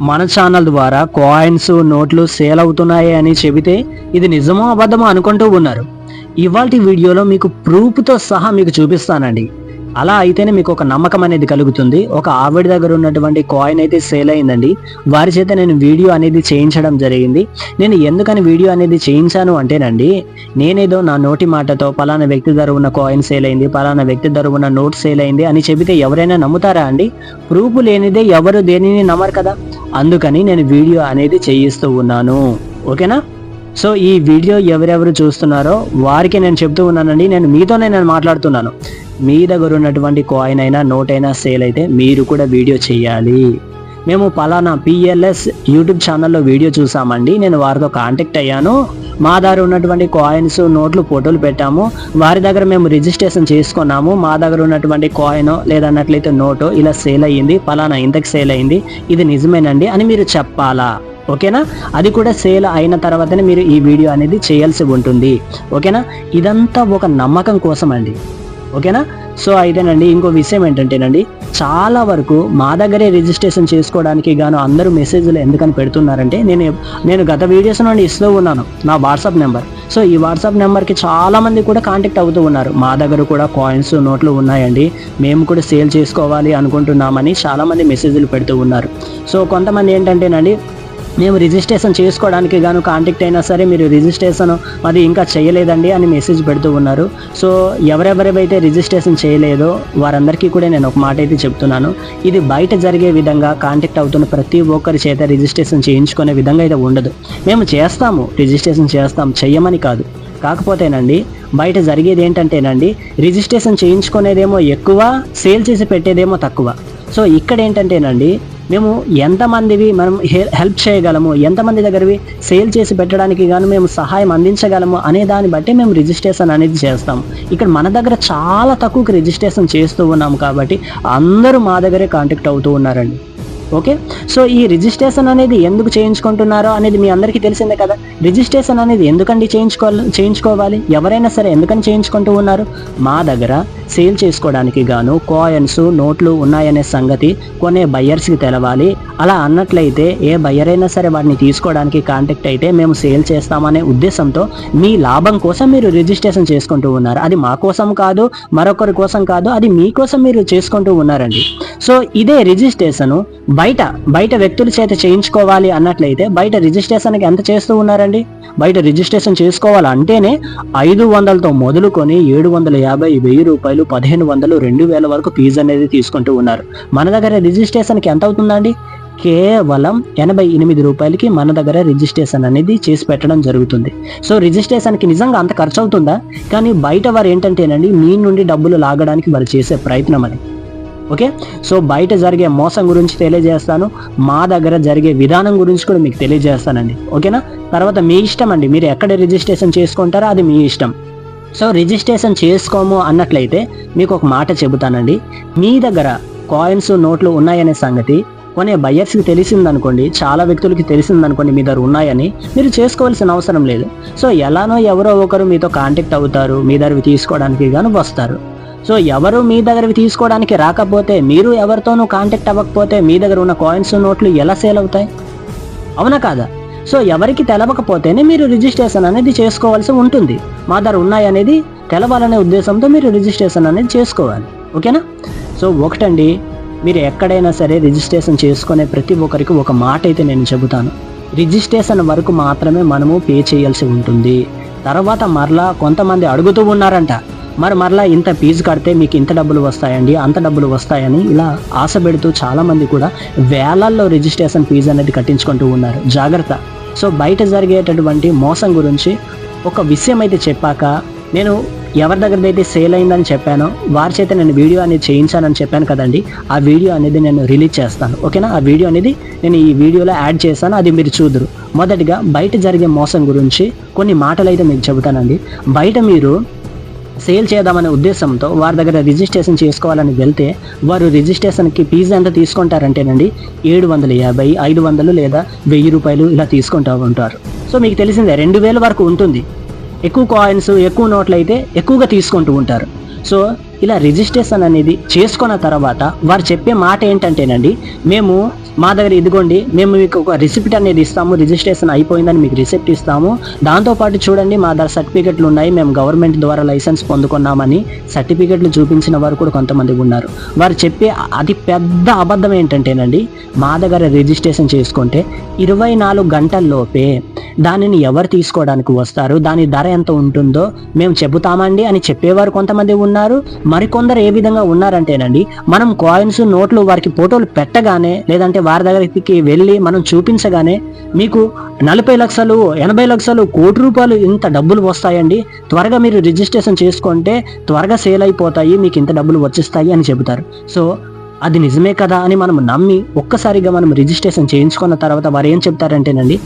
మన ఛానల్ ద్వారా కాయిన్స్ నోట్లు సేల్ అవుతున్నాయి అని చెబితే ఇది నిజమో అబద్ధమో అనుకుంటూ ఉన్నారు. ఇవాళ వీడియోలో మీకు ప్రూఫ్తో సహా మీకు చూపిస్తానండి. అలా అయితేనే మీకు ఒక నమ్మకం అనేది కలుగుతుంది. ఒక ఆవిడ దగ్గర ఉన్నటువంటి కాయిన్ అయితే సేల్ అయిందండి. వారి చేత నేను వీడియో అనేది చేయించడం జరిగింది. నేను ఎందుకని వీడియో అనేది చేయించాను అంటేనండి నేనేదో నా నోటి మాటతో పలానా వ్యక్తి ధర ఉన్న కాయిన్ సేల్ అయింది పలానా వ్యక్తి ధర ఉన్న నోట్ సేల్ అయింది అని చెబితే ఎవరైనా నమ్ముతారా అండి? ప్రూఫ్ లేనిదే ఎవరు దేనిని నమ్మరు కదా. అందుకని నేను వీడియో అనేది చేయిస్తూ ఉన్నాను. ఓకేనా? సో ఈ వీడియో ఎవరెవరు చూస్తున్నారో వారికి నేను చెప్తూ ఉన్నానండి. నేను మీతోనే నేను మాట్లాడుతున్నాను. మీ దగ్గర ఉన్నటువంటి కాయిన్ అయినా నోట్ అయినా సేల్ అయితే మీరు కూడా వీడియో చేయాలి. మేము పలానా పిఎల్ఎస్ యూట్యూబ్ ఛానల్లో వీడియో చూసామండి. నేను వారితో కాంటాక్ట్ అయ్యాను. మా దగ్గర ఉన్నటువంటి కాయిన్స్ నోట్లు ఫోటోలు పెట్టాము. వారి దగ్గర మేము రిజిస్ట్రేషన్ చేసుకున్నాము. మా దగ్గర ఉన్నటువంటి కాయిన్ లేదన్నట్లయితే నోటు ఇలా సేల్ అయ్యింది. పలానా ఇంతకు సేల్ అయింది ఇది నిజమేనండి అని మీరు చెప్పాలా? ఓకేనా? అది కూడా సేల్ అయిన తర్వాతనే మీరు ఈ వీడియో అనేది చేయాల్సి ఉంటుంది. ఓకేనా? ఇదంతా ఒక నమ్మకం కోసం అండి ఓకేనా? సో అయితేనండి ఇంకో విషయం ఏంటంటేనండి చాలా వరకు మా దగ్గరే రిజిస్ట్రేషన్ చేసుకోవడానికి గాను అందరూ మెసేజ్లు ఎందుకని పెడుతున్నారంటే నేను నేను గత వీడియోస్ నుండి ఇస్తూ ఉన్నాను నా వాట్సాప్ నెంబర్. సో ఈ వాట్సాప్ నెంబర్కి చాలామంది కూడా కాంటాక్ట్ అవుతూ ఉన్నారు. మా దగ్గర కూడా కాయిన్స్ నోట్లు ఉన్నాయండి. మేము కూడా సేల్ చేసుకోవాలి అనుకుంటున్నామని చాలా మంది మెసేజ్లు పెడుతూ ఉన్నారు. సో కొంతమంది ఏంటంటేనండి మేము రిజిస్ట్రేషన్ చేసుకోవడానికి గాను కాంటాక్ట్ అయినా సరే మీరు రిజిస్ట్రేషన్ అది ఇంకా చేయలేదండి అని మెసేజ్ పెడుతూ ఉన్నారు. సో ఎవరెవరైతే రిజిస్ట్రేషన్ చేయలేదో వారందరికీ కూడా నేను ఒక మాట అయితే చెప్తున్నాను. ఇది బయట జరిగే విధంగా కాంటాక్ట్ అవుతున్న ప్రతి ఒక్కరి చేత రిజిస్ట్రేషన్ చేయించుకునే విధంగా అయితే ఉండదు. మేము చేస్తాము రిజిస్ట్రేషన్ చేస్తాం చెయ్యమని కాదు. కాకపోతేనండి బయట జరిగేది ఏంటంటేనండి రిజిస్ట్రేషన్ చేయించుకునేదేమో ఎక్కువ సేల్ చేసి పెట్టేదేమో తక్కువ. సో ఇక్కడ ఏంటంటేనండి మేము ఎంతమందివి మనం హెల్ప్ చేయగలము? ఎంతమంది దగ్గరవి సేల్ చేసి పెట్టడానికి గాను మేము సహాయం అందించగలము అనే దాన్ని బట్టి మేము రిజిస్ట్రేషన్ అనేది చేస్తాం. ఇక్కడ మన దగ్గర చాలా తక్కువకి రిజిస్ట్రేషన్ చేస్తూ ఉన్నాం కాబట్టి అందరూ మా దగ్గరే కాంటాక్ట్ అవుతూ ఉన్నారండి. ఓకే? సో ఈ రిజిస్ట్రేషన్ అనేది ఎందుకు చేయించుకుంటున్నారో అనేది మీ అందరికీ తెలిసిందే కదా. రిజిస్ట్రేషన్ అనేది ఎందుకండి చేయించుకోవాలి చేయించుకోవాలి? ఎవరైనా సరే ఎందుకని చేయించుకుంటూ ఉన్నారు? మా దగ్గర సేల్ చేసుకోవడానికి గాను కాయిన్స్ నోట్లు ఉన్నాయనే సంగతి కొనే బయ్యర్స్కి తెలవాలి. అలా అన్నట్లయితే ఏ బయ్యర్ అయినా సరే వాటిని తీసుకోవడానికి కాంటాక్ట్ అయితే మేము సేల్ చేస్తామనే ఉద్దేశంతో మీ లాభం కోసం మీరు రిజిస్ట్రేషన్ చేసుకుంటూ ఉన్నారు. అది మా కోసం కాదు మరొకరి కోసం కాదు అది మీకోసం మీరు చేసుకుంటూ ఉన్నారండి. సో ఇదే రిజిస్ట్రేషన్ బయట బయట వ్యక్తుల చేత చేయించుకోవాలి అన్నట్లయితే బయట రిజిస్ట్రేషన్కి ఎంత చేస్తూ ఉన్నారండి? బయట రిజిస్ట్రేషన్ చేసుకోవాలంటేనే ఐదు వందలతో మొదలుకొని ఏడు వందల యాభై వెయ్యి రూపాయలు పదిహేను వందలు రెండు వేల వరకు ఫీజు అనేది తీసుకుంటూ ఉన్నారు. మన దగ్గర రిజిస్ట్రేషన్కి ఎంత అవుతుందండి? కేవలం ఎనభై ఎనిమిది రూపాయలకి మన దగ్గర రిజిస్ట్రేషన్ అనేది చేసి పెట్టడం జరుగుతుంది. సో రిజిస్ట్రేషన్కి నిజంగా అంత ఖర్చు అవుతుందా కానీ బయట వారు ఏంటంటేనండి మీ నుండి డబ్బులు లాగడానికి వారు చేసే ప్రయత్నం అది. ఓకే? సో బయట జరిగే మోసం గురించి తెలియజేస్తాను. మా దగ్గర జరిగే విధానం గురించి కూడా మీకు తెలియజేస్తానండి. ఓకేనా? తర్వాత మీ ఇష్టం అండి. మీరు ఎక్కడ రిజిస్ట్రేషన్ చేసుకుంటారో అది మీ ఇష్టం. సో రిజిస్ట్రేషన్ చేసుకోము అన్నట్లయితే మీకు ఒక మాట చెబుతానండి. మీ దగ్గర కాయిన్స్ నోట్లు ఉన్నాయనే సంగతి కొనే బయ్యర్స్కి తెలిసిందనుకోండి చాలా వ్యక్తులకి తెలిసిందనుకోండి మీ దగ్గర ఉన్నాయని మీరు చేసుకోవాల్సిన అవసరం లేదు. సో ఎలానో ఎవరో ఒకరు మీతో కాంటాక్ట్ అవుతారు మీ దగ్గరవి తీసుకోవడానికి గాను వస్తారు. సో ఎవరు మీ దగ్గరవి తీసుకోవడానికి రాకపోతే మీరు ఎవరితోనూ కాంటాక్ట్ అవ్వకపోతే మీ దగ్గర ఉన్న కాయిన్స్ నోట్లు ఎలా సేల్ అవుతాయి? అవునా కాదా? సో ఎవరికి తెలవకపోతేనే మీరు రిజిస్ట్రేషన్ అనేది చేసుకోవాల్సి ఉంటుంది. మా దగ్గర ఉన్నాయనేది తెలవాలనే ఉద్దేశంతో మీరు రిజిస్ట్రేషన్ అనేది చేసుకోవాలి. ఓకేనా? సో ఒకటండి మీరు ఎక్కడైనా సరే రిజిస్ట్రేషన్ చేసుకునే ప్రతి ఒక్కరికి ఒక మాట అయితే నేను చెబుతాను. రిజిస్ట్రేషన్ వరకు మాత్రమే మనము పే చేయాల్సి ఉంటుంది. తర్వాత మరలా కొంతమంది అడుగుతూ ఉన్నారంట మరి మరలా ఇంత ఫీజు కడితే మీకు ఇంత డబ్బులు వస్తాయండి అంత డబ్బులు వస్తాయని ఇలా ఆశ పెడుతూ చాలామంది కూడా వేలల్లో రిజిస్ట్రేషన్ ఫీజు అనేది కట్టించుకుంటూ ఉన్నారు. జాగ్రత్త. సో బయట జరిగేటటువంటి మోసం గురించి ఒక విషయం అయితే చెప్పాక నేను ఎవరి దగ్గర అయితే సేల్ అయిందని చెప్పానో వారి చేత నేను వీడియో అనేది చేయించానని చెప్పాను కదండి ఆ వీడియో అనేది నేను రిలీజ్ చేస్తాను. ఓకేనా? ఆ వీడియో అనేది నేను ఈ వీడియోలో యాడ్ చేశాను అది మీరు చూదురు. మొదటిగా బయట జరిగే మోసం గురించి కొన్ని మాటలు అయితే మీకు చెబుతానండి. బయట మీరు సేల్ చేద్దామనే ఉద్దేశంతో వారి దగ్గర రిజిస్ట్రేషన్ చేసుకోవాలని వెళ్తే వారు రిజిస్ట్రేషన్కి ఫీజు ఎంత తీసుకుంటారంటేనండి ఏడు వందల యాభై ఐదు వందలు లేదా వెయ్యి రూపాయలు ఇలా తీసుకుంటూ ఉంటారు. సో మీకు తెలిసిందే రెండు వేల వరకు ఉంటుంది. ఎక్కువ కాయిన్స్ ఎక్కువ నోట్లు అయితే ఎక్కువగా తీసుకుంటూ ఉంటారు. సో ఇలా రిజిస్ట్రేషన్ అనేది చేసుకున్న తర్వాత వారు చెప్పే మాట ఏంటంటేనండి మేము మా దగ్గర ఇదిగోండి మేము మీకు ఒక రిసిప్ట్ అనేది ఇస్తాము. రిజిస్ట్రేషన్ అయిపోయిందని మీకు రిసిప్ట్ ఇస్తాము. దాంతోపాటు చూడండి మా దగ్గర సర్టిఫికెట్లు ఉన్నాయి. మేము గవర్నమెంట్ ద్వారా లైసెన్స్ పొందుకున్నామని సర్టిఫికెట్లు చూపించిన వారు కూడా కొంతమంది ఉన్నారు. వారు చెప్పే అతి పెద్ద అబద్ధం ఏంటంటేనండి మా దగ్గర రిజిస్ట్రేషన్ చేసుకుంటే ఇరవై నాలుగు గంటల్లోపే దానిని ఎవరు తీసుకోవడానికి వస్తారు? దాని ధర ఎంత ఉంటుందో మేము చెబుతామండి అని చెప్పేవారు కొంతమంది ఉన్నారు. మరికొందరు ఏ విధంగా ఉన్నారంటేనండి మనం కాయిన్స్ నోట్లు వారికి ఫోటోలు పెట్టగానే లేదంటే వారి దగ్గరికి వెళ్ళి మనం చూపించగానే మీకు నలభై లక్షలు ఎనభై లక్షలు కోటి రూపాయలు ఇంత డబ్బులు వస్తాయండి. త్వరగా మీరు రిజిస్ట్రేషన్ చేసుకుంటే త్వరగా సేల్ అయిపోతాయి మీకు ఇంత డబ్బులు వచ్చేస్తాయి అని చెబుతారు. సో అది నిజమే కదా అని మనం నమ్మి ఒక్కసారిగా మనం రిజిస్ట్రేషన్ చేయించుకున్న తర్వాత వారు ఏం చెప్తారంటేనండి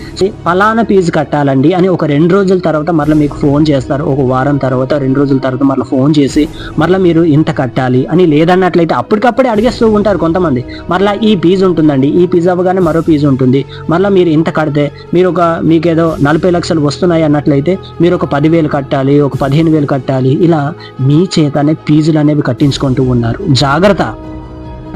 ఫలానా ఫీజు కట్టాలండి అని ఒక రెండు రోజుల తర్వాత మరలా మీకు ఫోన్ చేస్తారు. ఒక వారం తర్వాత రెండు రోజుల తర్వాత మరలా ఫోన్ చేసి మరలా మీరు ఇంత కట్టాలి అని లేదన్నట్లయితే అప్పటికప్పుడే అడిగేస్తూ ఉంటారు కొంతమంది. మరలా ఈ ఫీజు ఉంటుందండి ఈ ఫీజు అవ్వగానే మరో ఫీజు ఉంటుంది. మరలా మీరు ఇంత కడితే మీరు ఒక మీకు ఏదో నలభై లక్షలు వస్తున్నాయి అన్నట్లయితే మీరు ఒక పదివేలు కట్టాలి ఒక పదిహేను వేలు కట్టాలి ఇలా మీ చేతనే ఫీజులు అనేవి కట్టించుకుంటూ ఉన్నారు. జాగ్రత్త.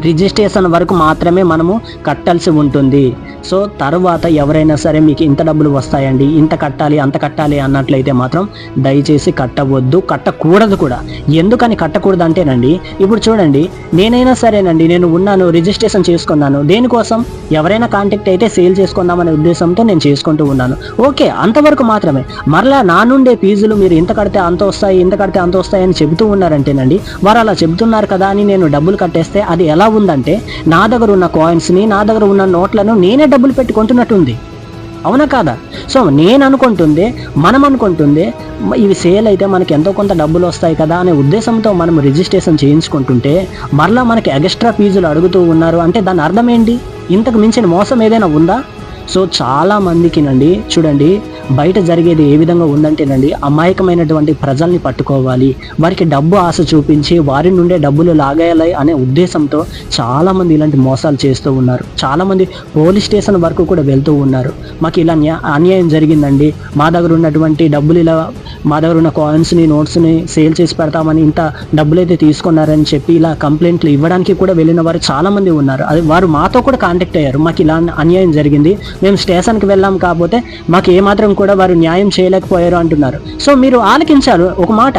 రిజిస్ట్రేషన్ వరకు మాత్రమే మనము కట్టాల్సి ఉంటుంది. సో తర్వాత ఎవరైనా సరే మీకు ఇంత డబ్బులు వస్తాయండి ఇంత కట్టాలి అంత కట్టాలి అన్నట్లయితే మాత్రం దయచేసి కట్టవద్దు కట్టకూడదు కూడా. ఎందుకని కట్టకూడదు అంటేనండి ఇప్పుడు చూడండి నేనైనా సరేనండి నేను ఉన్నాను రిజిస్ట్రేషన్ చేసుకున్నాను దేనికోసం? ఎవరైనా కాంటాక్ట్ అయితే సేల్ చేసుకుందామనే ఉద్దేశంతో నేను చేసుకుంటూ ఉన్నాను. ఓకే అంతవరకు మాత్రమే. మరలా నా నుండే ఫీజులు మీరు ఇంత కడితే అంత వస్తాయి ఇంత కడితే అంత వస్తాయి అని చెబుతూ ఉన్నారంటేనండి వారు అలా చెబుతున్నారు కదా అని నేను డబ్బులు కట్టేస్తే అది ఎలా ఉందంటే నా దగ్గర ఉన్న కాయిన్స్ని నా దగ్గర ఉన్న నోట్లను నేనే డబ్బులు పెట్టుకుంటున్నట్టుంది అవునా కాదా? సో నేను అనుకుంటుంది మనం అనుకుంటుంది ఇవి సేల్ అయితే మనకి ఎంతో కొంత డబ్బులు వస్తాయి కదా అనే ఉద్దేశంతో మనం రిజిస్ట్రేషన్ చేయించుకుంటుంటే మరలా మనకి ఎక్స్ట్రా ఫీజులు అడుగుతూ ఉన్నారు అంటే దాని అర్థం ఏంటి? ఇంతకు మించిన మోసం ఏదైనా ఉందా? సో చాలా మందికినండి చూడండి బయట జరిగేది ఏ విధంగా ఉందంటేనండి అమాయకమైనటువంటి ప్రజల్ని పట్టుకోవాలి. వారికి డబ్బు ఆశ చూపించి వారి నుండే డబ్బులు లాగేయాలి అనే ఉద్దేశంతో చాలా మంది ఇలాంటి మోసాలు చేస్తూ ఉన్నారు. చాలా మంది పోలీస్ స్టేషన్ వరకు కూడా వెళ్తూ ఉన్నారు. మాకు ఇలా అన్యాయం జరిగిందండి. మా దగ్గర ఉన్నటువంటి డబ్బులు ఇలా మా దగ్గర ఉన్న కాయిన్స్ని నోట్స్ని సేల్ చేసి పెడతామని ఇంత డబ్బులు అయితే తీసుకున్నారని చెప్పి ఇలా కంప్లైంట్లు ఇవ్వడానికి కూడా వెళ్ళిన వారు చాలా మంది ఉన్నారు. అది వారు మాతో కూడా కాంటాక్ట్ అయ్యారు. మాకు ఇలా అన్యాయం జరిగింది. మేము స్టేషన్కి వెళ్ళాం కాకపోతే మాకు ఏమాత్రం కూడా వారు న్యాయం చేయలేకపోయారు అంటున్నారు. సో మీరు ఆలకించారు ఒక మాట.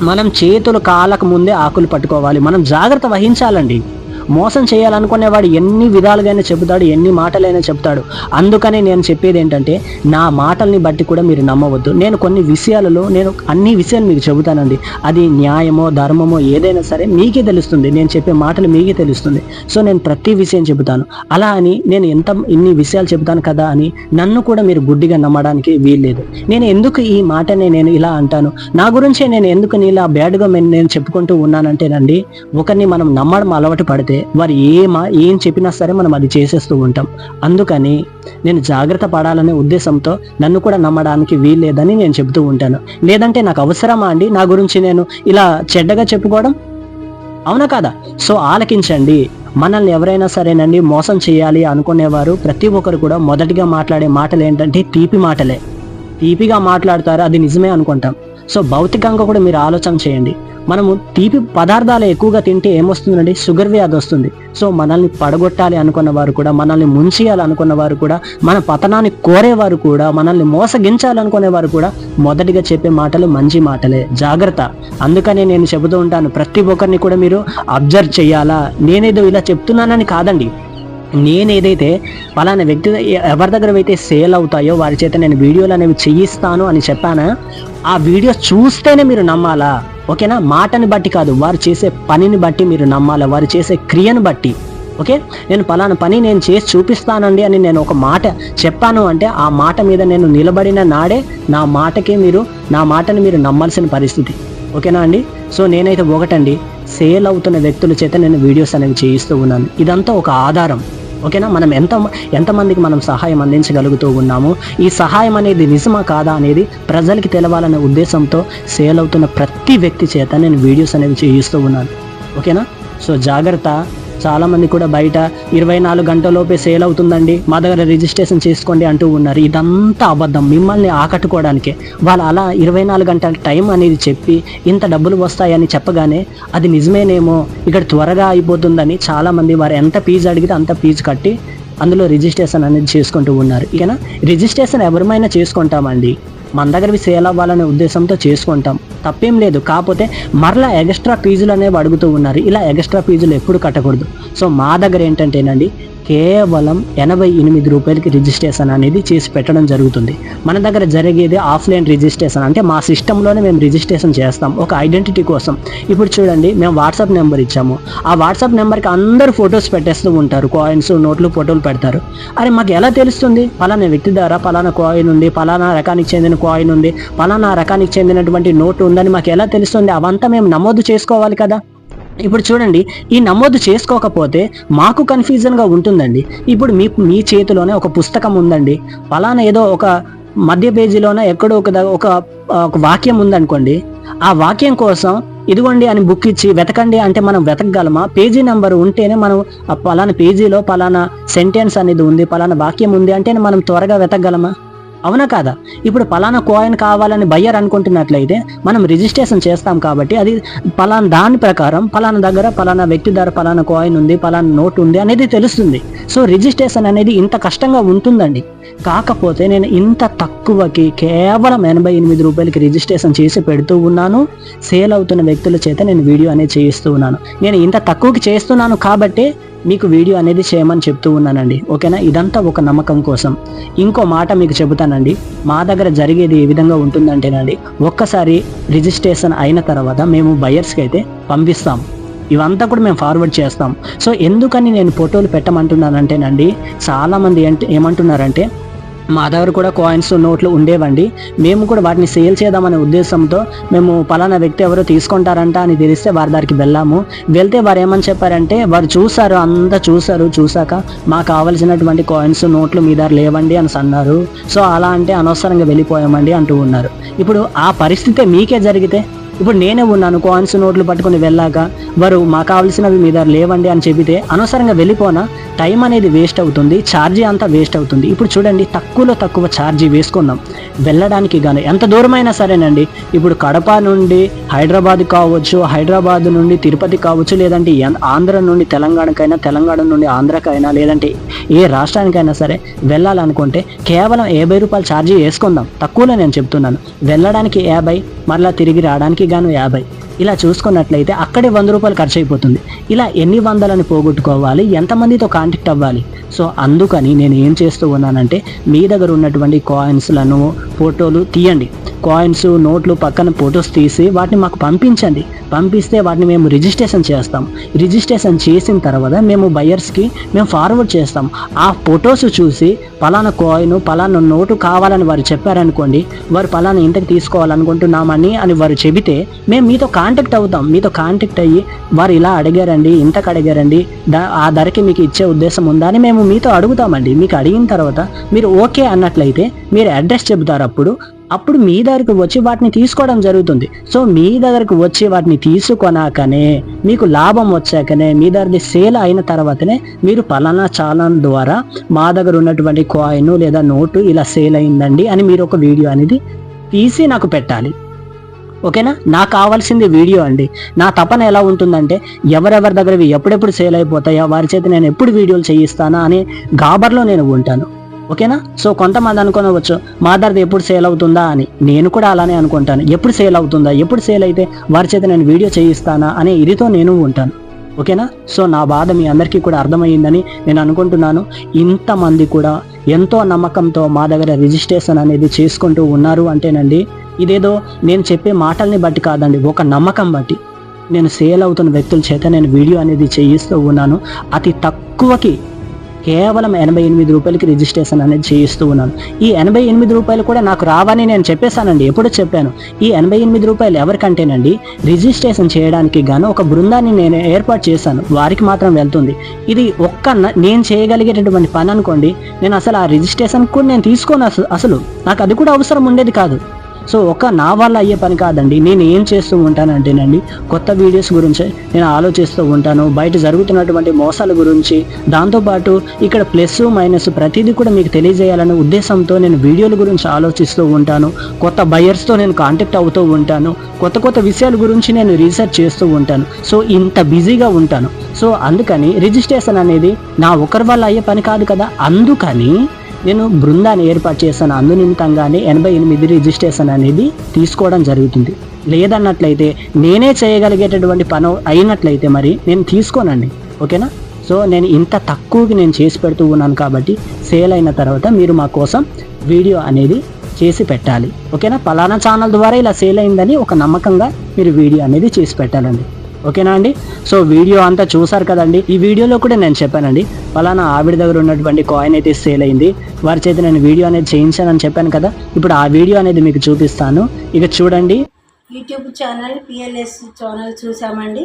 మనం చేతులు కాలకు ముందే ఆకులు పట్టుకోవాలి. మనం జాగ్రత్త వహించాలండి. మోసం చేయాలనుకునేవాడు ఎన్ని విధాలుగానే చెబుతాడు ఎన్ని మాటలైనా చెప్తాడు. అందుకనే నేను చెప్పేది ఏంటంటే నా మాటల్ని బట్టి కూడా మీరు నమ్మవద్దు. నేను కొన్ని విషయాలలో నేను అన్ని విషయాలు మీకు చెబుతానండి. అది న్యాయమో ధర్మమో ఏదైనా సరే మీకే తెలుస్తుంది. నేను చెప్పే మాటలు మీకే తెలుస్తుంది. సో నేను ప్రతి విషయం చెబుతాను. అలా అని నేను ఎంత ఇన్ని విషయాలు చెబుతాను కదా అని నన్ను కూడా మీరు గుడ్డిగా నమ్మడానికి వీల్లేదు. నేను ఎందుకు ఈ మాటనే నేను ఇలా అంటాను? నా గురించే నేను ఎందుకు ఇలా బ్యాడ్గా నేను నేను చెప్పుకుంటూ ఉన్నానంటేనండి ఒకరిని మనం నమ్మడం అలవాటు పడితే వారు ఏమా ఏం చెప్పినా సరే మనం అది చేసేస్తూ ఉంటాం. అందుకని నేను జాగ్రత్త పడాలనే ఉద్దేశంతో నన్ను కూడా నమ్మడానికి వీల్లేదని నేను చెబుతూ ఉంటాను. లేదంటే నాకు అవసరమా అండి నా గురించి నేను ఇలా చెడ్డగా చెప్పుకోవడం? అవునా కాదా? సో ఆలకించండి. మనల్ని ఎవరైనా సరేనండి మోసం చేయాలి అనుకునేవారు ప్రతి ఒక్కరు కూడా మొదటిగా మాట్లాడే మాటలు ఏంటంటే తీపి మాటలే. తీపిగా మాట్లాడతారు అది నిజమే అనుకుంటాం. సో భౌతికంగా కూడా మీరు ఆలోచన చేయండి. మనము తీపి పదార్థాలు ఎక్కువగా తింటే ఏమొస్తుందండి? షుగర్ వ్యాధి వస్తుంది. సో మనల్ని పడగొట్టాలి అనుకున్న వారు కూడా మనల్ని ముంచేయాలి అనుకున్న వారు కూడా మన పతనాన్ని కోరేవారు కూడా మనల్ని మోసగించాలనుకునే వారు కూడా మొదటిగా చెప్పే మాటలు మంచి మాటలే. జాగ్రత్త. అందుకనే నేను చెబుతూ ఉంటాను ప్రతి ఒక్కరిని కూడా మీరు అబ్జర్వ్ చేయాలా? నేనేదో ఇలా చెప్తున్నానని కాదండి. నేనేదైతే ఫలానా పలానా వ్యక్తి ఎవరి దగ్గర అయితే సేల్ అవుతాయో వారి చేత నేను వీడియోలు అనేవి చేయిస్తాను అని చెప్పానా ఆ వీడియో చూస్తేనే మీరు నమ్మాలా? ఓకేనా? మాటని బట్టి కాదు వారు చేసే పనిని బట్టి మీరు నమ్మాలా? వారు చేసే క్రియను బట్టి. ఓకే? నేను పలానా పని నేను చేసి చూపిస్తానండి అని నేను ఒక మాట చెప్పాను అంటే ఆ మాట మీద నేను నిలబడిన నాడే నా మాటకి మీరు నా మాటని మీరు నమ్మాల్సిన పరిస్థితి. ఓకేనా అండి? సో నేనైతే ఒకటండి. సేల్ అవుతున్న వ్యక్తుల చేత నేను వీడియోస్ అనేవి చేయిస్తూ ఉన్నాను. ఇదంతా ఒక ఆధారం. ఓకేనా? మనం ఎంత ఎంతమందికి మనం సహాయం అందించగలుగుతూ ఉన్నాము ఈ సహాయం అనేది నిజమా కాదా అనేది ప్రజలకి తెలవాలనే ఉద్దేశంతో సేల్ అవుతున్న ప్రతి వ్యక్తి చేత నేను వీడియోస్ అనేవి చేయిస్తూ ఉన్నాను. ఓకేనా? సో జాగ్రత్త. చాలామంది కూడా బయట ఇరవై నాలుగు గంటలలోపే సేల్ అవుతుందండి. మా దగ్గర రిజిస్ట్రేషన్ చేసుకోండి అంటూ ఉన్నారు. ఇదంతా అబద్ధం. మిమ్మల్ని ఆకట్టుకోవడానికే. వాళ్ళు అలా ఇరవై నాలుగు గంటల టైం అనేది చెప్పి ఇంత డబ్బులు వస్తాయని చెప్పగానే అది నిజమేనేమో ఇక్కడ త్వరగా అయిపోతుందని చాలామంది వారు ఎంత ఫీజు అడిగితే అంత ఫీజు కట్టి అందులో రిజిస్ట్రేషన్ అనేది చేసుకుంటూ ఉన్నారు. ఇకనా? రిజిస్ట్రేషన్ ఎవరిమైనా చేసుకుంటామండి? మన దగ్గరవి సేల్ అవ్వాలనే ఉద్దేశంతో చేసుకుంటాం. తప్పేం లేదు. కాకపోతే మరలా ఎక్స్ట్రా ఫీజులు అనేవి అడుగుతూ ఉన్నారు. ఇలా ఎక్స్ట్రా ఫీజులు ఎప్పుడు కట్టకూడదు. సో మా దగ్గర ఏంటంటేనండి కేవలం ఎనభై ఎనిమిది రూపాయలకి రిజిస్ట్రేషన్ అనేది చేసి పెట్టడం జరుగుతుంది. మన దగ్గర జరిగేది ఆఫ్లైన్ రిజిస్ట్రేషన్. అంటే మా సిస్టంలోనే మేము రిజిస్ట్రేషన్ చేస్తాం. ఒక ఐడెంటిటీ కోసం. ఇప్పుడు చూడండి మేము వాట్సాప్ నెంబర్ ఇచ్చాము. ఆ వాట్సాప్ నెంబర్కి అందరూ ఫొటోస్ పెట్టేస్తూ ఉంటారు. కాయిన్స్ నోట్లు ఫోటోలు పెడతారు. అరే మాకు ఎలా తెలుస్తుంది? పలానా వ్యక్తి ద్వారా పలానా కాయిన్ ఉంది పలానా రకానికి చెందిన కాయిన్ ఉంది పలానా రకానికి చెందినటువంటి నోటు ఉందని మాకు ఎలా తెలుస్తుంది? అవంతా మేము నమోదు చేసుకోవాలి కదా. ఇప్పుడు చూడండి ఈ నమోదు చేసుకోకపోతే మాకు కన్ఫ్యూజన్గా ఉంటుందండి. ఇప్పుడు మీ మీ చేతిలోనే ఒక పుస్తకం ఉందండి. ఫలానా ఏదో ఒక మధ్య పేజీలోనే ఎక్కడో ఒక ఒక ఒక వాక్యం ఉందనుకోండి. ఆ వాక్యం కోసం ఇదిగోండి అని బుక్ ఇచ్చి వెతకండి అంటే మనం వెతకగలమా? పేజీ నెంబర్ ఉంటేనే మనం ఆ పలానా పేజీలో పలానా సెంటెన్స్ అనేది ఉంది పలానా వాక్యం ఉంది అంటేనే మనం త్వరగా వెతకగలమా? అవునా కాదా? ఇప్పుడు పలానా కాయిన్ కావాలని బయ్యర్ అనుకుంటున్నట్లయితే మనం రిజిస్ట్రేషన్ చేస్తాం కాబట్టి అది పలానా దాని ప్రకారం పలానా దగ్గర పలానా వ్యక్తి దగ్గర పలానా కాయిన్ ఉంది పలానా నోట్ ఉంది అనేది తెలుస్తుంది. సో రిజిస్ట్రేషన్ అనేది ఇంత కష్టంగా ఉంటుందండి. కాకపోతే నేను ఇంత తక్కువకి కేవలం ఎనభై ఎనిమిది రూపాయలకి రిజిస్ట్రేషన్ చేసి పెడుతూ ఉన్నాను. సేల్ అవుతున్న వ్యక్తుల చేత నేను వీడియో అనేది చేయిస్తూ ఉన్నాను. నేను ఇంత తక్కువకి చేస్తున్నాను కాబట్టి మీకు వీడియో అనేది చేయమని చెప్తూ ఉన్నానండి. ఓకేనా? ఇదంతా ఒక నమ్మకం కోసం. ఇంకో మాట మీకు చెబుతానండి. మా దగ్గర జరిగేది ఏ విధంగా ఉంటుందంటేనండి ఒక్కసారి రిజిస్ట్రేషన్ అయిన తర్వాత మేము బయర్స్కి అయితే పంపిస్తాం. ఇవంతా కూడా మేము ఫార్వర్డ్ చేస్తాం. సో ఎందుకని నేను ఫోటోలు పెట్టమంటున్నానంటేనండి చాలామంది అంటే ఏమంటున్నారంటే మా దగ్గర కూడా కాయిన్స్ నోట్లు ఉండేవండి. మేము కూడా వాటిని సేల్ చేద్దామనే ఉద్దేశంతో మేము పలానా వ్యక్తి ఎవరో తీసుకుంటారంట అని తెలిస్తే వారి దగ్గరికి వెళ్ళాము. వెళ్తే వారు ఏమని చెప్పారంటే వారు చూసారు అంతా చూసారు చూశాక మాకు కావలసినటువంటి కాయిన్స్ నోట్లు మీ దగ్గర లేవండి అని అన్నారు. సో అలా అంటే అనవసరంగా వెళ్ళిపోయామండి అంటూ ఉన్నారు. ఇప్పుడు ఆ పరిస్థితే మీకే జరిగితే ఇప్పుడు నేనే ఉన్నాను కాయిన్స్ నోట్లు పట్టుకుని వెళ్ళాక వారు మాకు కావాల్సినవి మీద లేవండి అని చెబితే అనవసరంగా వెళ్ళిపోనా? టైం అనేది వేస్ట్ అవుతుంది ఛార్జీ అంతా వేస్ట్ అవుతుంది. ఇప్పుడు చూడండి తక్కువలో తక్కువ ఛార్జీ వేసుకున్నాం. వెళ్ళడానికి గాను ఎంత దూరమైనా సరేనండి. ఇప్పుడు కడప నుండి హైదరాబాద్ కావచ్చు హైదరాబాద్ నుండి తిరుపతి కావచ్చు లేదంటే ఆంధ్ర నుండి తెలంగాణకైనా తెలంగాణ నుండి ఆంధ్రకైనా లేదంటే ఏ రాష్ట్రానికైనా సరే వెళ్ళాలనుకుంటే కేవలం యాభై రూపాయలు ఛార్జీ వేసుకుందాం. తక్కువలో నేను చెప్తున్నాను. వెళ్ళడానికి యాభై మరలా తిరిగి రావడానికి గాను యాభై. ఇలా చూసుకున్నట్లయితే అక్కడే వంద రూపాయలు ఖర్చు అయిపోతుంది ఇలా ఎన్ని వందలని పోగొట్టుకోవాలి ఎంతమందితో కాంటాక్ట్ అవ్వాలి? సో అందుకని నేను ఏం చేస్తూ ఉన్నానంటే మీ దగ్గర ఉన్నటువంటి కాయిన్స్లను ఫోటోలు తీయండి. కాయిన్స్ నోట్లు పక్కన ఫొటోస్ తీసి వాటిని మాకు పంపించండి. పంపిస్తే వాటిని మేము రిజిస్ట్రేషన్ చేస్తాం. రిజిస్ట్రేషన్ చేసిన తర్వాత మేము బయర్స్కి మేము ఫార్వర్డ్ చేస్తాం. ఆ ఫొటోస్ చూసి పలానా కాయిన్ పలానా నోటు కావాలని వారు చెప్పారనుకోండి వారు పలానా ఇంటికి తీసుకోవాలనుకుంటున్నామని అని వారు చెబితే మేము మీతో కాంటాక్ట్ అవుతాం. మీతో కాంటాక్ట్ అయ్యి వారు ఇలా అడిగారండి ఇంతకు అడిగారండి ఆ ధరకి మీకు ఇచ్చే ఉద్దేశం ఉందా అని మేము మీతో అడుగుతామండి. మీకు అడిగిన తర్వాత మీరు ఓకే అన్నట్లయితే మీరు అడ్రస్ చెబుతారు. అప్పుడు అప్పుడు మీ దగ్గరకు వచ్చి వాటిని తీసుకోవడం జరుగుతుంది. సో మీ దగ్గరకు వచ్చి వాటిని తీసుకొనాకనే మీకు లాభం వచ్చాకనే మీ దగ్గరది సేల్ అయిన తర్వాతనే మీరు పలానా చాలన్ ద్వారా మా దగ్గర ఉన్నటువంటి కాయిన్ లేదా నోటు ఇలా సేల్ అయిందండి అని మీరు ఒక వీడియో అనేది తీసి నాకు పెట్టాలి. ఓకేనా? నాకు కావాల్సింది వీడియో అండి. నా తపన ఎలా ఉంటుందంటే ఎవరెవరి దగ్గరవి ఎప్పుడెప్పుడు సేల్ అయిపోతాయో వారి చేత నేను ఎప్పుడు వీడియోలు చేయిస్తానా అనే గాబర్లో నేను ఉంటాను. ఓకేనా? సో కొంతమంది అనుకోనవచ్చు మా ఎప్పుడు సేల్ అవుతుందా అని. నేను కూడా అలానే అనుకుంటాను. ఎప్పుడు సేల్ అవుతుందా? ఎప్పుడు సేల్ అయితే వారి చేత నేను వీడియో చేయిస్తానా అనే ఇదితో నేను ఉంటాను. ఓకేనా? సో నా బాధ మీ అందరికీ కూడా అర్థమయ్యిందని నేను అనుకుంటున్నాను. ఇంతమంది కూడా ఎంతో నమ్మకంతో మా దగ్గర రిజిస్ట్రేషన్ అనేది చేసుకుంటూ ఉన్నారు అంటేనండి ఇదేదో నేను చెప్పే మాటల్ని బట్టి కాదండి ఒక నమ్మకం బట్టి. నేను సేల్ అవుతున్న వ్యక్తుల చేత నేను వీడియో అనేది చేయిస్తూ ఉన్నాను. అతి తక్కువకి కేవలం ఎనభై ఎనిమిది రూపాయలకి రిజిస్ట్రేషన్ అనేది చేయిస్తూ ఉన్నాను. ఈ ఎనభై ఎనిమిది రూపాయలు కూడా నాకు రావని నేను చెప్పేశానండి. ఎప్పుడు చెప్పాను? ఈ ఎనభై ఎనిమిది రూపాయలు ఎవరికంటేనండి? రిజిస్ట్రేషన్ చేయడానికి గాను ఒక బృందాన్ని నేను ఏర్పాటు చేశాను. వారికి మాత్రం వెళ్తుంది. ఇది ఒక్క నేను చేయగలిగేటటువంటి పని అనుకోండి నేను అసలు ఆ రిజిస్ట్రేషన్ కూడా నేను తీసుకోను అసలు అసలు. నాకు అది కూడా అవసరం ఉండేది కాదు. సో ఒక నా వల్ల అయ్యే పని కాదండి. నేను ఏం చేస్తూ ఉంటానంటేనండి కొత్త వీడియోస్ గురించి నేను ఆలోచిస్తూ ఉంటాను. బయట జరుగుతున్నటువంటి మోసాల గురించి దాంతోపాటు ఇక్కడ ప్లస్ మైనస్ ప్రతిదీ కూడా మీకు తెలియజేయాలనే ఉద్దేశంతో నేను వీడియోల గురించి ఆలోచిస్తూ ఉంటాను. కొత్త బయర్స్తో నేను కాంటాక్ట్ అవుతూ ఉంటాను. కొత్త కొత్త విషయాల గురించి నేను రీసెర్చ్ చేస్తూ ఉంటాను. సో ఇంత బిజీగా ఉంటాను. సో అందుకని రిజిస్ట్రేషన్ అనేది నా ఒకరి వల్ల అయ్యే పని కాదు కదా. అందుకని నేను బృందాన్ని ఏర్పాటు చేశాను. అందునిమిత్తంగానే ఎనభై ఎనిమిది రిజిస్ట్రేషన్ అనేది తీసుకోవడం జరుగుతుంది. లేదన్నట్లయితే నేనే చేయగలిగేటటువంటి పని అయినట్లయితే మరి నేను తీసుకోనండి. ఓకేనా? సో నేను ఇంత తక్కువకి నేను చేసి పెడుతూ ఉన్నాను కాబట్టి సేల్ అయిన తర్వాత మీరు మా కోసం వీడియో అనేది చేసి పెట్టాలి. ఓకేనా? పలానా ఛానల్ ద్వారా ఇలా సేల్ అయిందని ఒక నమ్మకంగా మీరు వీడియో అనేది చేసి పెట్టాలండి. ఓకేనా అండి? సో వీడియో అంతా చూసారు కదండి. ఈ వీడియోలో కూడా నేను చెప్పానండి. ఫలానా ఆవిడ దగ్గర ఉన్నటువంటి కాయిన్ అయితే సేల్ అయింది. వారి చేతి నేను వీడియో అనేది చేయించానని చెప్పాను కదా. ఇప్పుడు ఆ వీడియో అనేది మీకు చూపిస్తాను. ఇక చూడండి. యూట్యూబ్ ఛానల్ పిఎల్ఎస్ ఛానల్ చూసామండి.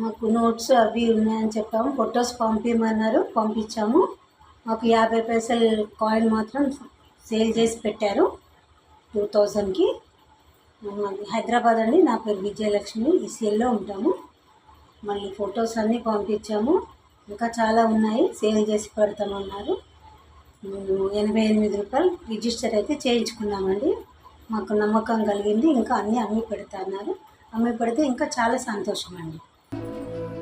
మాకు నోట్స్ అవి ఉన్నాయని చెప్పాము. ఫొటోస్ పంపించమన్నారు పంపించాము. మాకు యాభై పైసలు కాయిన్ మాత్రం సేల్ చేసి పెట్టారు. టూ థౌజండ్కి హైదరాబాద్ అండి. నా పేరు విజయలక్ష్మి. ఈసీఎల్లో ఉంటాము. మళ్ళీ ఫొటోస్ అన్నీ పంపించాము. ఇంకా చాలా ఉన్నాయి. సేల్ చేసి పెడతామన్నారు. ఎనభై ఎనిమిది రూపాయలు రిజిస్టర్ అయితే చేయించుకున్నామండి. మాకు నమ్మకం కలిగింది. ఇంకా అన్నీ అమ్మి పెడతాన్నారు. అమ్మి పెడితే ఇంకా చాలా సంతోషం అండి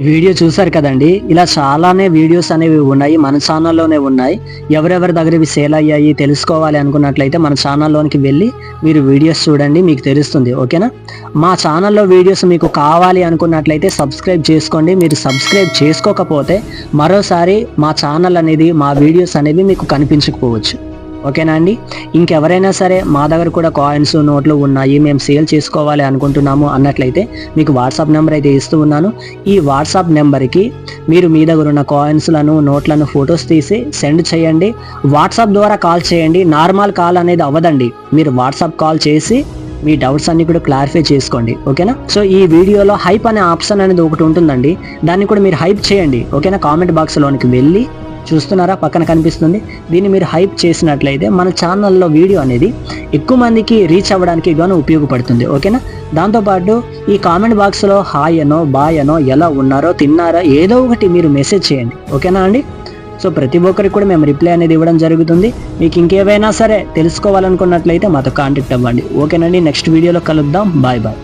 వీడియో చూసారు కదండి. ఇలా చాలానే వీడియోస్ అనేవి ఉన్నాయి మన ఛానల్లోనే ఉన్నాయి. ఎవరెవరి దగ్గర ఇవి సేల్ అయ్యాయి తెలుసుకోవాలి అనుకున్నట్లయితే మన ఛానల్లోనికి వెళ్ళి మీరు వీడియోస్ చూడండి మీకు తెలుస్తుంది. ఓకేనా? మా ఛానల్లో వీడియోస్ మీకు కావాలి అనుకున్నట్లయితే సబ్స్క్రైబ్ చేసుకోండి. మీరు సబ్స్క్రైబ్ చేసుకోకపోతే మరోసారి మా ఛానల్ అనేది మా వీడియోస్ అనేవి మీకు కనిపించకపోవచ్చు. ఓకేనా అండి? ఇంకెవరైనా సరే మా దగ్గర కూడా కాయిన్స్ నోట్లు ఉన్నాయి మేము సేల్ చేసుకోవాలి అనుకుంటున్నాము అన్నట్లయితే మీకు వాట్సాప్ నెంబర్ అయితే ఇస్తూ ఉన్నాను. ఈ వాట్సాప్ నెంబర్కి మీరు మీ దగ్గర ఉన్న కాయిన్స్లను నోట్లను ఫొటోస్ తీసి సెండ్ చేయండి. వాట్సాప్ ద్వారా కాల్ చేయండి. నార్మల్ కాల్ అనేది అవ్వదండి. మీరు వాట్సాప్ కాల్ చేసి మీ డౌట్స్ అన్ని కూడా క్లారిఫై చేసుకోండి. ఓకేనా? సో ఈ వీడియోలో హైప్ అనే ఆప్షన్ అనేది ఒకటి ఉంటుందండి. దాన్ని కూడా మీరు హైప్ చేయండి. ఓకేనా? కామెంట్ బాక్స్లోనికి వెళ్ళి చూస్తున్నారా? పక్కన కనిపిస్తుంది. దీన్ని మీరు హైప్ చేసినట్లయితే మన ఛానల్లో వీడియో అనేది ఎక్కువ మందికి రీచ్ అవ్వడానికి గాను ఉపయోగపడుతుంది. ఓకేనా? దాంతోపాటు ఈ కామెంట్ బాక్స్లో హాయ్ అనో బాయ్ అనో ఎలా ఉన్నారో తిన్నారో ఏదో ఒకటి మీరు మెసేజ్ చేయండి. ఓకేనా అండి? సో ప్రతి ఒక్కరికి కూడా మేము రిప్లై అనేది ఇవ్వడం జరుగుతుంది. మీకు ఇంకేవైనా సరే తెలుసుకోవాలనుకున్నట్లయితే మాతో కాంటాక్ట్ అవ్వండి. ఓకేనండి? నెక్స్ట్ వీడియోలో కలుద్దాం. Bye bye.